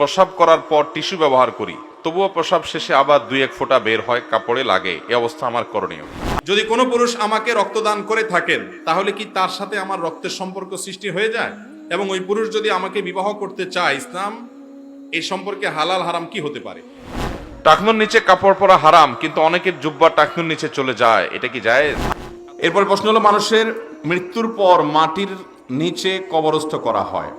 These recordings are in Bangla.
প্রসাব করার পর টিস্যু ব্যবহার করি। তবুও প্রসাব শেষে আবার দুই এক ফোঁটা বের হয় কাপড়ে লাগে। এ অবস্থা আমার করণীয়। যদি কোনো পুরুষ আমাকে রক্তদান করে থাকেন তাহলে কি তার সাথে আমার রক্তের সম্পর্ক সৃষ্টি হয়ে যায়? এবং ওই পুরুষ যদি আমাকে বিবাহ করতে চায় ইসলাম এই সম্পর্কে হালাল হারাম কি হতে পারে? টাকনুর নিচে কাপড় পরা হারাম কিন্তু অনেকের জুব্বা টাকনুর নিচে চলে যায়। এটা কি যায় এরপর প্রশ্ন হলো মানুষের মৃত্যুর পর মাটির নিচে কবরস্থ করা হয়।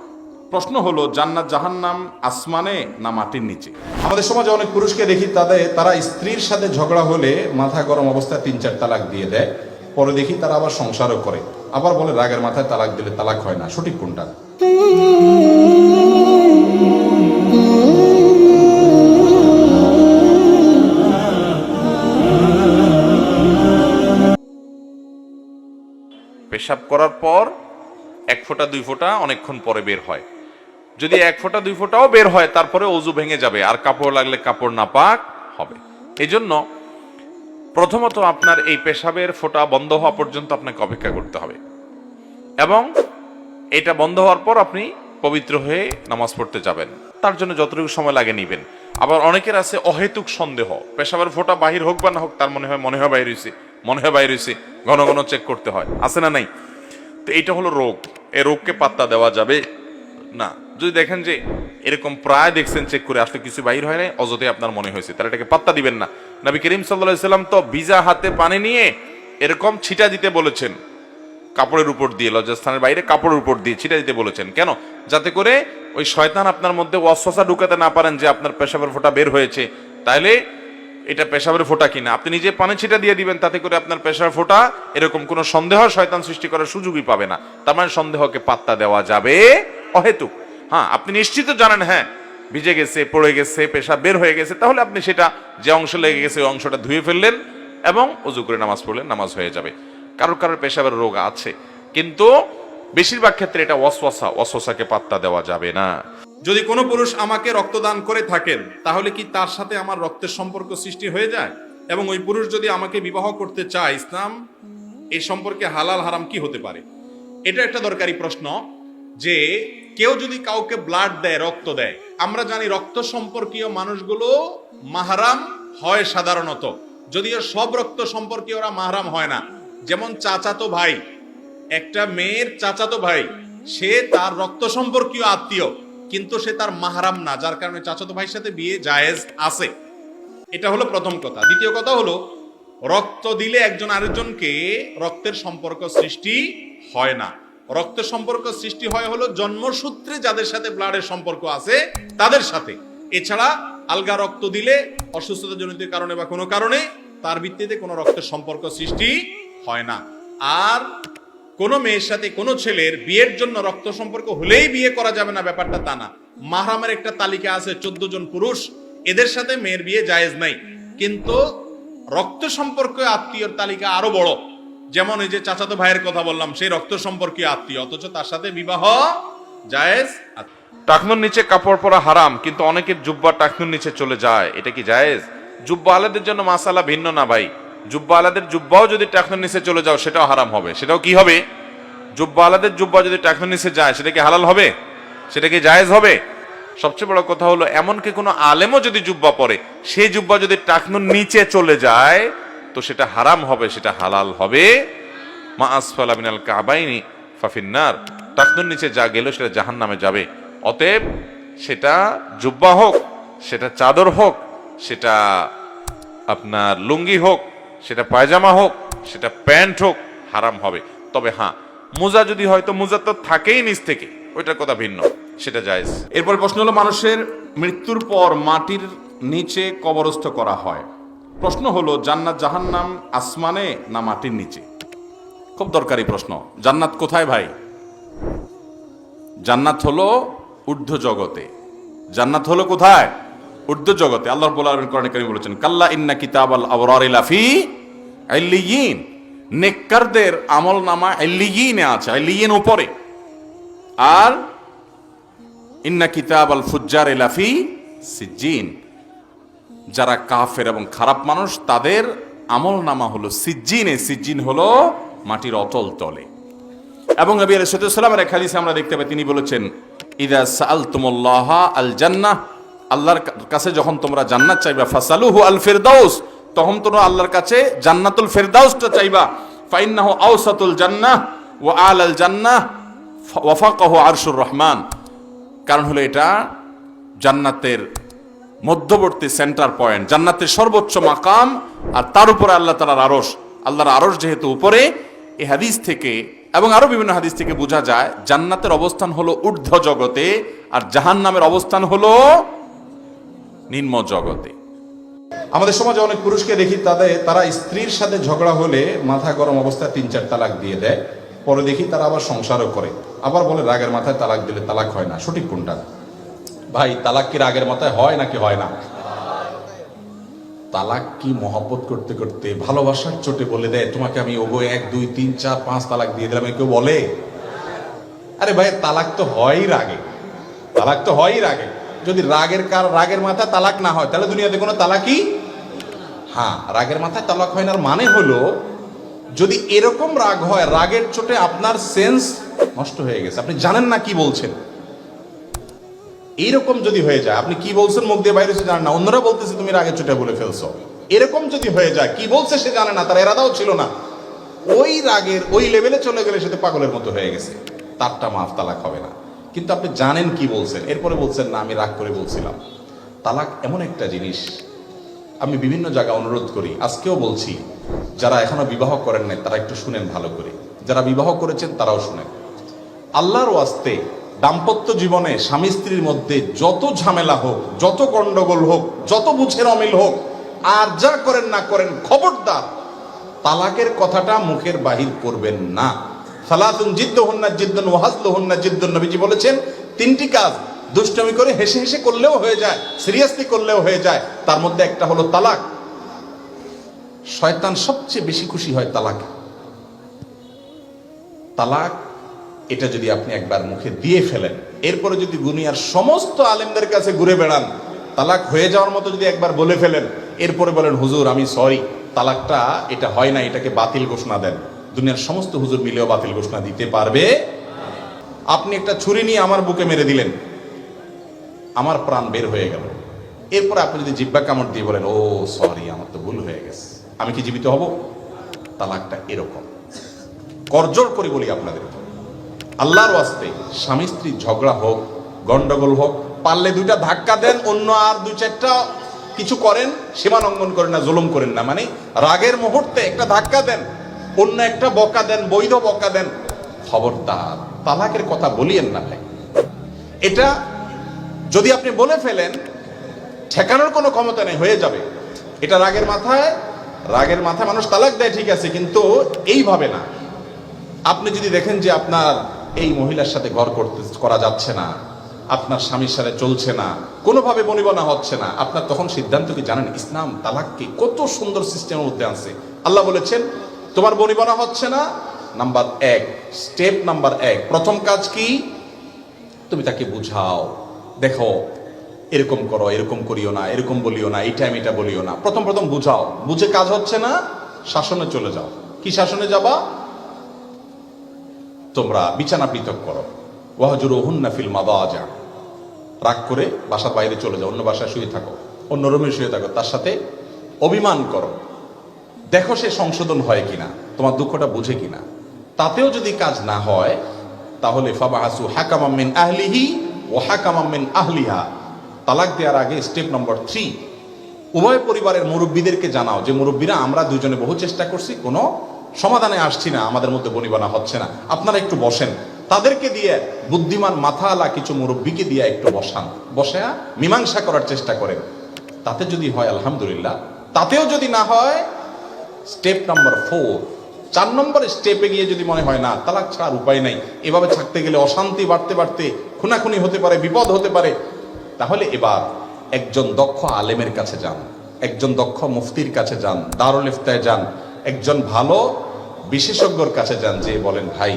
প্রশ্ন হলো, জান্নাত, জাহান্নাম আসমানে না মাটির নিচে? আমাদের সমাজে অনেক পুরুষকে দেখি, তাদের, তারা স্ত্রীর সাথে ঝগড়া হলে মাথা গরম অবস্থায় তিন, চার তালাক দিয়ে দেয়। পরে দেখি তারা আবার সংসারও করে। আবার বলে, রাগের মাথায় তালাক দিলে তালাক হয় না। সঠিক কোনটা? পেশাব করার পর এক ফোঁটা, দুই ফোঁটা, অনেকক্ষণ পরে বের হয়। যদি এক ফোঁটা, দুই ফোঁটাও বের হয়, তারপরে অজু ভেঙে যাবে। আর কাপড় লাগলে কাপড় না পাক হবে। এই জন্য প্রথমত আপনার এই পেশাবের ফোঁটা বন্ধ হওয়া পর্যন্ত আপনাকে অপেক্ষা করতে হবে। এবং এটা বন্ধ হওয়ার পর আপনি পবিত্র হয়ে নামাজ পড়তে যাবেন। তার জন্য যতটুকু সময় লাগে নিবেন। আবার অনেকের আছে অহেতুক সন্দেহ। পেশাবের ফোঁটা বাহির হোক বা না হোক, তার মনে হয় মনে হয় বাইর হয়েছে মনে হয় বাইর হয়েছে ঘন ঘন চেক করতে হয়। আছে না নাই? তো এটা হলো রোগ। এই রোগকে পাত্তা দেওয়া যাবে না। যদি দেখেন যে এরকম প্রায় দেখছেন চেক করে আসলে কিছু বাইর হয় নাই, অযথাই আপনার মনে হয়েছে। তাহলে এটাকে পাত্তা দিবেন না। নবী করিম সাল্লাহ সাল্লাম তো ভিজা হাতে পানি নিয়ে এরকম ছিটা দিতে বলেছেন। কাপড়ের উপর দিয়ে, লজ্জাস্থানের বাইরে কাপড়ের উপর দিয়ে ছিটা দিতে বলেছেন। কেন? যাতে করে ওই শয়তান আপনার মধ্যে ওয়াসওয়াসা ঢুকাতে না পারেন যে আপনার পেশাবের ফোঁটা বের হয়েছে। তাইলে এটা পেশাবের ফোঁটা কিনা? আপনি নিজে পানি ছিটা দিয়ে দিবেন, তাতে করে আপনার পেশাবের ফোঁটা এরকম কোনো সন্দেহ শয়তান সৃষ্টি করার সুযোগই পাবে না। তার মানে সন্দেহকে পাত্তা দেওয়া যাবে অহেতুক। হ্যাঁ আপনি নিশ্চিত জানেন হ্যাঁ ভিজে গেছে, পড়ে গেছে পেশা বের হয়ে গেছে, তাহলে আপনি সেটা যে অংশ লেগে গেছে, ওই অংশটা ধুয়ে ফেললেন এবং অজু করে নামাজ পড়লেন, নামাজ হয়ে যাবে। কারোর কারোর পেশাবের রোগ আছে, কিন্তু বেশিরভাগ ক্ষেত্রে এটা ওয়াসওয়াসা, ওয়াসওয়াসাকে পাত্তা দেওয়া যাবে না। যদি কোনো পুরুষ আমাকে রক্তদান করে থাকেন, তাহলে কি তার সাথে আমার রক্তের সম্পর্ক সৃষ্টি হয়ে যায়? এবং ওই পুরুষ যদি আমাকে বিবাহ করতে চায়, ইসলাম এই সম্পর্কে হালাল হারাম কি হতে পারে? এটা একটা দরকারি প্রশ্ন যে কেউ যদি কাউকে ব্লাড দেয়, রক্ত দেয়, আমরা জানি রক্ত সম্পর্কীয় মানুষগুলো মাহারাম হয় সাধারণত। যদিও সব রক্ত সম্পর্কীয় ওরা মাহারাম হয় না। যেমন চাচাতো ভাই, একটা মেয়ের চাচাতো ভাই, সে তার রক্ত সম্পর্কীয় আত্মীয়, কিন্তু সে তার মাহারাম না, যার কারণে চাচাতো ভাইয়ের সাথে বিয়ে জায়েজ আছে। এটা হলো প্রথম কথা। দ্বিতীয় কথা হলো, রক্ত দিলে একজন আরেকজনকে রক্তের সম্পর্ক সৃষ্টি হয় না। রক্তের সম্পর্ক সৃষ্টি হয় হলো জন্মসূত্রে যাদের সাথে ব্লাডের সম্পর্ক আছে, তাদের সাথে। এছাড়া আলগা রক্ত দিলে অসুস্থতা জনিত কারণে বা কোনো কারণে তার ভিত্তিতে কোনো রক্তের সম্পর্ক সৃষ্টি হয় না। আর কোনো মেয়ের সাথে কোনো ছেলের বিয়ের জন্য রক্ত সম্পর্ক হলেই বিয়ে করা যাবে না, ব্যাপারটা তা না। মাহরামের একটা তালিকা আছে, চোদ্দ জন পুরুষ, এদের সাথে মেয়ের বিয়ে জায়েজ নাই। কিন্তু রক্ত সম্পর্কে আত্মীয়র তালিকা আরও বড়। যেমন এই যে চাচাতো ভাইয়ের কথা বললাম, সেই রক্ত সম্পর্কীয় আত্মীয়, অথচ তার সাথে বিবাহ জায়েজ টাকনুর নিচে কাপড় পরা হারাম, কিন্তু অনেকের জুব্বা টাকনুর নিচে চলে যায়। এটা কি জায়েজ? জুব্বা আলাদের জন্য মাসালা ভিন্ন না ভাই। জুব্বা আলাদের জুব্বাও যদি টাকনুর নিচে চলে যাও, সেটাও হারাম হবে। সেটাও কি হবে? জুব্বা আলাদের জুব্বা যদি টাকনুর নিচে যায়, সেটা কি হালাল হবে? সেটা কি জায়েজ হবে? সবচেয়ে বড় কথা হলো, এমনকি কোনো আলেমও যদি জুব্বা পরে, সেই জুব্বা যদি টাকনুর নিচে চলে যায় তো সেটা হারাম হবে, সেটা হালাল হবে। মা আসফালা মিনাল কাবাইনি ফাফিন্নার। টাকনুর নিচে যা গেল সেটা জাহান নামে যাবে। অতএব সেটা জুব্বা হোক, সেটা চাদর হোক, সেটা আপনার লুঙ্গি হোক, সেটা পায়জামা হোক, সেটা প্যান্ট হোক, হারাম হবে। তবে হ্যাঁ মোজা যদি হয় তো মোজা তো থাকেই নিচ থেকে, ওইটার কথা ভিন্ন, সেটা জায়েজ। এরপর প্রশ্ন হলো, মানুষের মৃত্যুর পর মাটির নিচে কবরস্থ করা হয়। প্রশ্ন হলো, জান্নাত জাহান্নাম আসমানে না মাটির নিচে? খুব দরকারি প্রশ্ন। জান্নাত কোথায় ভাই? জান্নাত হলো ঊর্ধ্ব জগতে। জান্নাত হলো কোথায়? ঊর্ধ্ব জগতে। আল্লাহ রাব্বুল আলামিন কোরআনে বলেছেন, কাল্লা ইন্না কিতাবাল আবরারি লাফি আইলিয়িন নেককারদের আমল নামা আইলিয়িনে আছে আইলিয়িন উপরে। আর ইন্না কিতাব আল ফুজ্জার এলাফি সিজ্জিন। যারা কাফের এবং খারাপ মানুষ, তাদের আমল নামা হলো সিজ্জিনে। সিজ্জিন হলো মাটির অতল তলে। এবং নবী আলাইহিস সালামের এক আমরা দেখতে পাই, তিনি বলেছেন, ইদা সাআলতুমুল্লাহ আল জান্নাহ আল্লাহর কাছে যখন তোমরা জান্নাত চাইবা, ফাসালুহু আল ফিরদাউস তখন তোমরা আল্লাহর কাছে জান্নাতুল ফিরদাউসটা চাইবা। ফাইন্নাহু আওসাতুল জান্নাহ ওয়া আলাল জান্নাহ ওয়াফাকাহু আরশুর রহমান, কারণ হলো এটা জান্নাতের মধ্যবর্তী সেন্টার পয়েন্ট জান্নাতের সর্বোচ্চ মাকাম, আর তার উপরে আল্লাহ তালার আরস আল্লাহর আরস যেহেতু উপরে এ হাদিস থেকে এবং আরও বিভিন্ন হাদিস থেকে বোঝা যায়, জান্নাতের অবস্থান হলো ঊর্ধ্ব জগতে, আর জাহান নামের অবস্থান হলো নিম্ন জগতে। আমাদের সমাজে অনেক পুরুষকে দেখি, তাদের, তারা স্ত্রীর সাথে ঝগড়া হলে মাথা গরম অবস্থায় তিন চার তালাক দিয়ে দেয়। পরে দেখি তারা আবার সংসারও করে। আবার বলে, রাগের মাথায় তালাক দিলে তালাক হয় না। সঠিক কোনটা? ভাই, তালাক কি রাগের মাথায় হয় নাকি হয় না? তালাক কি মহব্বত করতে করতে ভালোবাসার চোটে বলে দেয়? তোমাকে আমি ওগো এক, দুই, তিন, চার, পাঁচ তালাক দিয়ে দিলাম কেউ বলে? আরে ভাই, তালাক তো হয়ই রাগে। তালাক তো হয়ই রাগে। যদি রাগের কার রাগের মাথায় তালাক না হয়, তাহলে দুনিয়াতে কোনো তালাকই? হ্যাঁ রাগের মাথায় তালাক হয় না। মানে হলো, যদি এরকম রাগ হয়, রাগের চোটে আপনার সেন্স নষ্ট হয়ে গেছে। আপনি জানেন না কি বলছেন? এইরকম যদি হয়ে যায়, আপনি কি বলছেন মুখ দিয়ে বাইরে জানেন না, অন্যরা বলতেছে তুমি রাগের চোটে বলে ফেলছো। এরকম যদি হয়ে যায়, কি বলছে সে জানে না, তার এরাদাও ছিল না। ওই রাগের, ওই লেভেলে চলে গেলে সেটা পাগলের মতো হয়ে গেছে। তারটা মাফ, তালাক হবে না। কিন্তু আপনি জানেন কি বলছেন? এরপরে বলছেন, না, আমি রাগ করে বলছিলাম। তালাক এমন একটা জিনিস, আমি বিভিন্ন জায়গায় অনুরোধ করি, আজকেও বলছি, যারা এখনও বিবাহ করেন নাই, তারা একটু শুনেন ভালো করে। যারা বিবাহ করেছেন, তারাও শুনেন। আল্লাহর ওয়াস্তে দাম্পত্য জীবনে স্বামী স্ত্রীর মধ্যে যত ঝামেলা হোক, যত গন্ডগোল হোক, যত বুঝের অমিল হোক, আর যা করেন না করেন, খবরদার, তালাকের কথাটা মুখের বাহির করবেন না। সালাতুন জিদ্দ হন্না জিদ্দন ওয়াহাজল হন্না জিদ্দন নবীজি বলেছেন, তিনটি কাজ দুষ্টমি করে হেসে হেসে করলেও হয়ে যায়, সিরিয়াসলি করলেও হয়ে যায়, তার মধ্যে একটা হলো তালাক। শয়তান সবচেয়ে বেশি খুশি হয় তালাকে। তালাক এটা যদি আপনি একবার মুখে দিয়ে ফেলেন, এরপরে যদি দুনিয়ার সমস্ত আলেমদের কাছে ঘুরে বেড়ান, তালাক হয়ে যাওয়ার মতো যদি একবার বলে ফেলেন, এরপরে বলেন, হুজুর, আমি সরি, তালাকটা এটা হয় না, এটাকে বাতিল ঘোষণা দেন। দুনিয়ার সমস্ত হুজুর মিলেও বাতিল ঘোষণা দিতে পারবে? আপনি একটা ছুরি নিয়ে আমার বুকে মেরে দিলেন, আমার প্রাণ বের হয়ে গেল। এরপরে আপনি যদি জিব্বা কামড় দিয়ে বলেন, ও, সরি, আমার তো ভুল হয়ে গেছে, আমি কি জীবিত হব? তালাকটা এরকম। করজোর করি বলি আপনাদের আল্লাহর ওয়াস্তে, স্বামী স্ত্রী ঝগড়া হোক, গন্ডগোল হোক, পারলে দুইটা ধাক্কা দেন, অন্য আর দুই চারটা কিছু করেন, সীমা লঙ্ঘন করেন না, জুলুম করেন না। মানে রাগের মুহূর্তে একটা ধাক্কা দেন, অন্য একটা বকা দেন, বৈধ বকা দেন। খবরদার, তালাকের কথা বলিয়েন না ভাই। এটা যদি আপনি বলে ফেলেন, ঠেকানোর কোনো ক্ষমতা নেই, হয়ে যাবে। এটা রাগের মাথায় রাগের মাথায় মানুষ তালাক দেয়, ঠিক আছে, কিন্তু এইভাবে না। আপনি যদি দেখেন যে আপনার এই মহিলার সাথে ঘর করতে করা যাচ্ছে না। আপনার স্বামীর সাথে চলছে না। কোনোভাবে বনিবনা হচ্ছে না। আপনার তখন সিদ্ধান্ত কি জানেন? ইসলাম, তালাককে কত সুন্দর সিস্টেমের মধ্যে আছে আল্লাহ বলেছেন, তোমার বনিবনা হচ্ছে না? নাম্বার এক। স্টেপ নাম্বার এক। প্রথম কাজ কি? তুমি তাকে বুঝাও। দেখো, এরকম করো, এরকম করিও না, এরকম বলিও না, এই টাইম এটা বলিও না। প্রথম প্রথম বুঝাও। বুঝে কাজ হচ্ছে না, শাসনে চলে যাও। কি শাসনে যাবা? তোমরা বিছানা পৃথক করো। ওয়াহজুর ফিল মাদাজা। রাগ করে বাসার বাইরে চলে যাও, অন্য বাসায় শুয়ে থাকো, অন্য রুমে শুয়ে থাকো, তার সাথে অভিমান করো। দেখো সে সংশোধন হয় কিনা, তোমার দুঃখটা বুঝে কিনা। তাতেও যদি কাজ না হয়, তাহলে ফাবাহাসু হাকামাম্মিন আহলিহি ও হাকামাম্মিন আহলিহা। তালাক দেওয়ার আগে স্টেপ নম্বর থ্রি। উভয় পরিবারের মুরব্বীদেরকে জানাও যে, মুরব্বীরা, আমরা দুজনে বহু চেষ্টা করছি কোনো সমাধানে আসছি না, আমাদের মধ্যে বনিবনা হচ্ছে না। আপনারা একটু বসেন। তাদেরকে দিয়ে বুদ্ধিমান মাথাওয়ালা কিছু মুরব্বীকে দিয়ে একটু বসান। বসে মীমাংসা করার চেষ্টা করেন। তাতে যদি হয়, আলহামদুলিল্লাহ। তাতেও যদি না হয়, স্টেপ নাম্বার ফোর। চার নম্বর স্টেপে গিয়ে যদি মনে হয়, না, তালাক ছাড়ার উপায় নাই, এভাবে থাকতে গেলে অশান্তি বাড়তে বাড়তে খুনাখুনি হতে পারে, বিপদ হতে পারে। তাহলে এবার একজন দক্ষ আলেমের কাছে যান। একজন দক্ষ মুফতির কাছে যান, দারুল ইফতায় যান। একজন ভালো বিশেষজ্ঞর কাছে যান, যে বলেন, ভাই,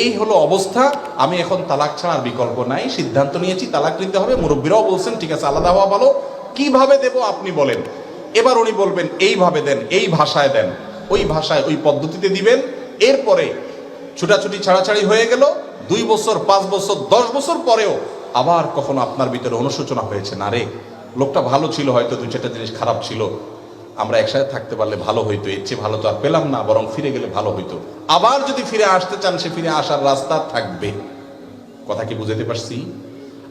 এই হলো অবস্থা, আমি এখন তালাক ছাড়ার বিকল্প নাই, সিদ্ধান্ত নিয়েছি, তালাক নিতে হবে, মুরব্বীরাও বলছেন, ঠিক আছে, আলাদা হওয়া ভালো, কীভাবে দেব আপনি বলেন? এবার উনি বলবেন, এইভাবে দেন, এই ভাষায় দেন, ওই ভাষায়, ওই পদ্ধতিতে দিবেন। এরপরে ছুটাছুটি, ছাড়াছাড়ি হয়ে গেল, দুই বছর, পাঁচ বছর, দশ বছর পরেও আবার কখনো আপনার ভিতরে অনুশোচনা হয়েছে, না রে, লোকটা ভালো ছিল, হয়তো দুই চারটা জিনিস খারাপ ছিল আমরা একসাথে থাকতে পারলে ভালো হইতো, এর চেয়ে ভালো তো আর পেলাম না, বরং ফিরে গেলে ভালো হইতো। আবার যদি ফিরে আসতে চান, সে ফিরে আসার রাস্তা থাকবে। কথা কি বুঝাতে পারছি?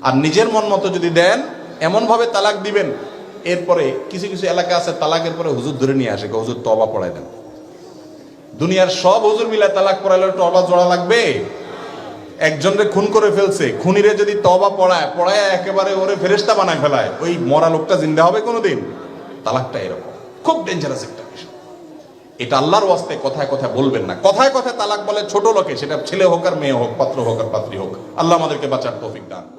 আর নিজের মন মতো যদি দেন এমন ভাবে তালাক দিবেন, এরপরে কিছু কিছু এলাকা আছে, তালাকের পরে হুজুর ধরে নিয়ে আসে হুজুর তবা পড়ায় দেন। দুনিয়ার সব হুজুর মিলে তালাক পড়াইলে তবা জোড়া লাগবে? একজনরে খুন করে ফেলছে, খুনিরে যদি তবা পড়ায় পড়ায় একেবারে ওরে ফেরেস্তা বানায় ফেলায়, ওই মরা লোকটা জিন্দা হবে কোনোদিন? তালাকটা এরকম। খুব ডেঞ্জারাস একটা বিষয়। এটা আল্লাহর ওয়াস্তে কথায় কথায় বলবেন না। কথায় কথায় তালাক বলে ছোট লোকে, সেটা ছেলে হোক আর মেয়ে হোক, পাত্র হোক আর পাত্রী হোক, আল্লাহ আমাদেরকে বাঁচার তৌফিক দান।